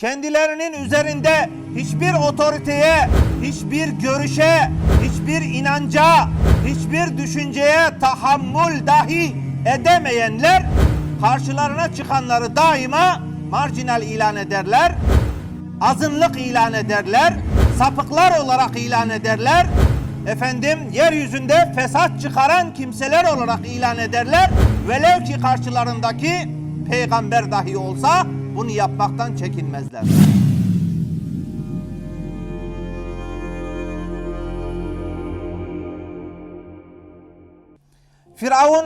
kendilerinin üzerinde hiçbir otoriteye, hiçbir görüşe, hiçbir inanca, hiçbir düşünceye tahammül dahi edemeyenler karşılarına çıkanları daima marjinal ilan ederler, azınlık ilan ederler, sapıklar olarak ilan ederler. Efendim yeryüzünde fesat çıkaran kimseler olarak ilan ederler. Velev ki karşılarındaki peygamber dahi olsa bunu yapmaktan çekinmezler. Firavun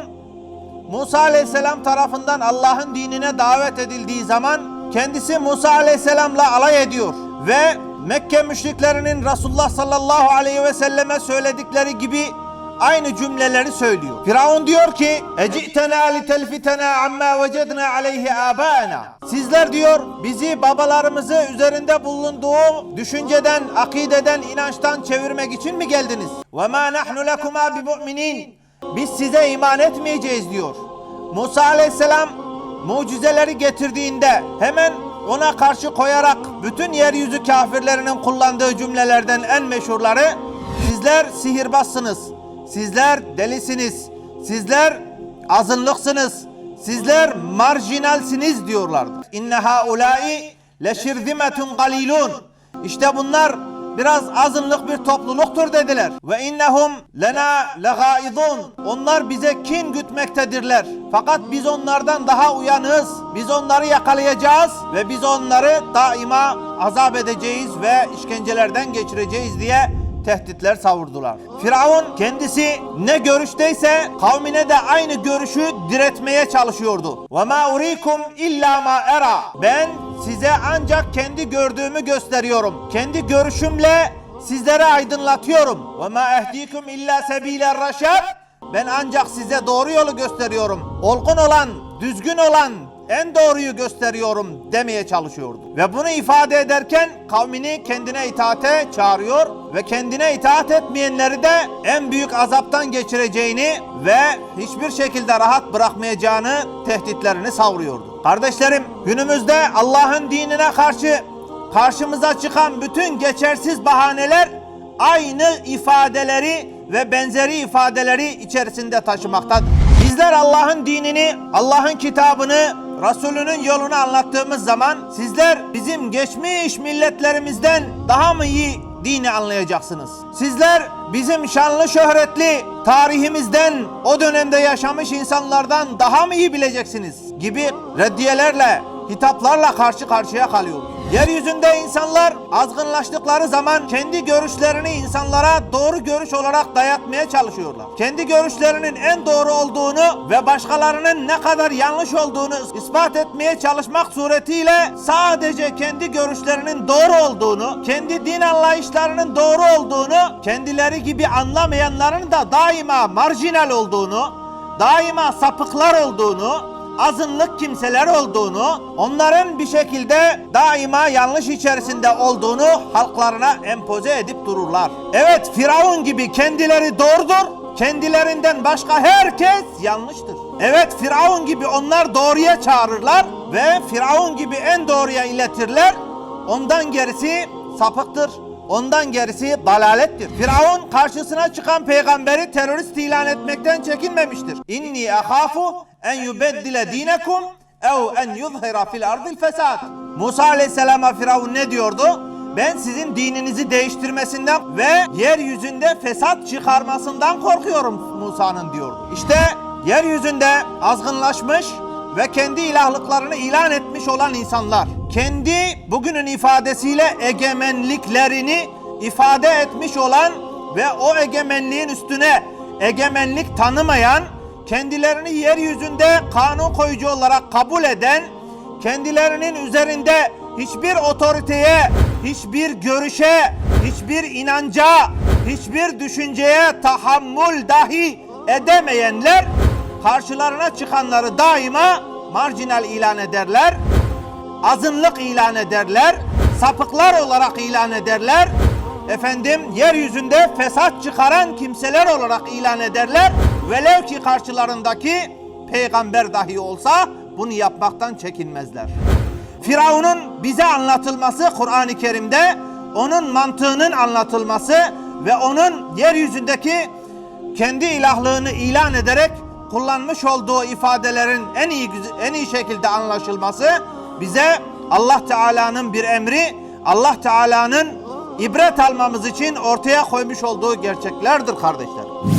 Musa aleyhisselam tarafından Allah'ın dinine davet edildiği zaman kendisi Musa aleyhisselamla alay ediyor ve Mekke müşriklerinin Resulullah sallallahu aleyhi ve selleme söyledikleri gibi aynı cümleleri söylüyor. Firavun diyor ki: "Ecitena li telfitena amma vecedna aleyhi abaana." Sizler diyor bizi babalarımızı üzerinde bulunduğu düşünceden, akideden, inançtan çevirmek için mi geldiniz? Ve ma nahnu lekuma bimu'minin. Biz size iman etmeyeceğiz diyor. Musa aleyhisselam mucizeleri getirdiğinde hemen ona karşı koyarak bütün yeryüzü kafirlerinin kullandığı cümlelerden en meşhurları sizler sihirbazsınız, sizler delisiniz, sizler azınlıksınız, sizler marjinalsiniz diyorlardı. İnne haulai leşirzimetun galilun. İşte bunlar biraz azınlık bir topluluktur dediler. Ve innehum lena legaidun. Onlar bize kin gütmektedirler. Fakat biz onlardan daha uyanığız. Biz onları yakalayacağız ve biz onları daima azap edeceğiz ve işkencelerden geçireceğiz diye tehditler savurdular. Firavun kendisi ne görüşteyse kavmine de aynı görüşü diretmeye çalışıyordu. Ve ma urikum illa ma era. Ben size ancak kendi gördüğümü gösteriyorum. Kendi görüşümle sizlere aydınlatıyorum. Ve ma ehdikum illa sebile raşad. Ben ancak size doğru yolu gösteriyorum. Olgun olan, düzgün olan, en doğruyu gösteriyorum demeye çalışıyordu. Ve bunu ifade ederken kavmini kendine itaate çağırıyor ve kendine itaat etmeyenleri de en büyük azaptan geçireceğini ve hiçbir şekilde rahat bırakmayacağını tehditlerini savuruyordu. Kardeşlerim günümüzde Allah'ın dinine karşı karşımıza çıkan bütün geçersiz bahaneler aynı ifadeleri ve benzeri ifadeleri içerisinde taşımaktadır. Bizler Allah'ın dinini, Allah'ın kitabını, Resulünün yolunu anlattığımız zaman sizler bizim geçmiş milletlerimizden daha mı iyi dini anlayacaksınız? Sizler bizim şanlı şöhretli tarihimizden o dönemde yaşamış insanlardan daha mı iyi bileceksiniz? Gibi reddiyelerle, hitaplarla karşı karşıya kalıyoruz. Yeryüzünde insanlar azgınlaştıkları zaman kendi görüşlerini insanlara doğru görüş olarak dayatmaya çalışıyorlar. Kendi görüşlerinin en doğru olduğunu ve başkalarının ne kadar yanlış olduğunu ispat etmeye çalışmak suretiyle sadece kendi görüşlerinin doğru olduğunu, kendi din anlayışlarının doğru olduğunu, kendileri gibi anlamayanların da daima marjinal olduğunu, daima sapıklar olduğunu, azınlık kimseler olduğunu, onların bir şekilde daima yanlış içerisinde olduğunu halklarına empoze edip dururlar. Evet Firavun gibi kendileri doğrudur, kendilerinden başka herkes yanlıştır. Evet Firavun gibi onlar doğruya çağırırlar ve Firavun gibi en doğruya iletirler. Ondan gerisi sapıktır. Ondan gerisi dalalettir. Firavun karşısına çıkan peygamberi terörist ilan etmekten çekinmemiştir. İnni ahafu en yubeddile dinekum ev en yuzhira fil ardil fesad. Musa aleyhisselama Firavun ne diyordu? Ben sizin dininizi değiştirmesinden ve yeryüzünde fesat çıkarmasından korkuyorum Musa'nın diyordu. İşte yeryüzünde azgınlaşmış ve kendi ilahlıklarını ilan etmiş olan insanlar kendi bugünün ifadesiyle egemenliklerini ifade etmiş olan ve o egemenliğin üstüne egemenlik tanımayan kendilerini yeryüzünde kanun koyucu olarak kabul eden kendilerinin üzerinde hiçbir otoriteye, hiçbir görüşe, hiçbir inanca, hiçbir düşünceye tahammül dahi edemeyenler karşılarına çıkanları daima marjinal ilan ederler, azınlık ilan ederler, sapıklar olarak ilan ederler, efendim yeryüzünde fesat çıkaran kimseler olarak ilan ederler. Velev ki karşılarındaki peygamber dahi olsa bunu yapmaktan çekinmezler. Firavun'un bize anlatılması Kur'an-ı Kerim'de onun mantığının anlatılması ve onun yeryüzündeki kendi ilahlığını ilan ederek kullanmış olduğu ifadelerin en iyi en iyi şekilde anlaşılması bize Allah Teala'nın bir emri, Allah Teala'nın ibret almamız için ortaya koymuş olduğu gerçeklerdir kardeşler.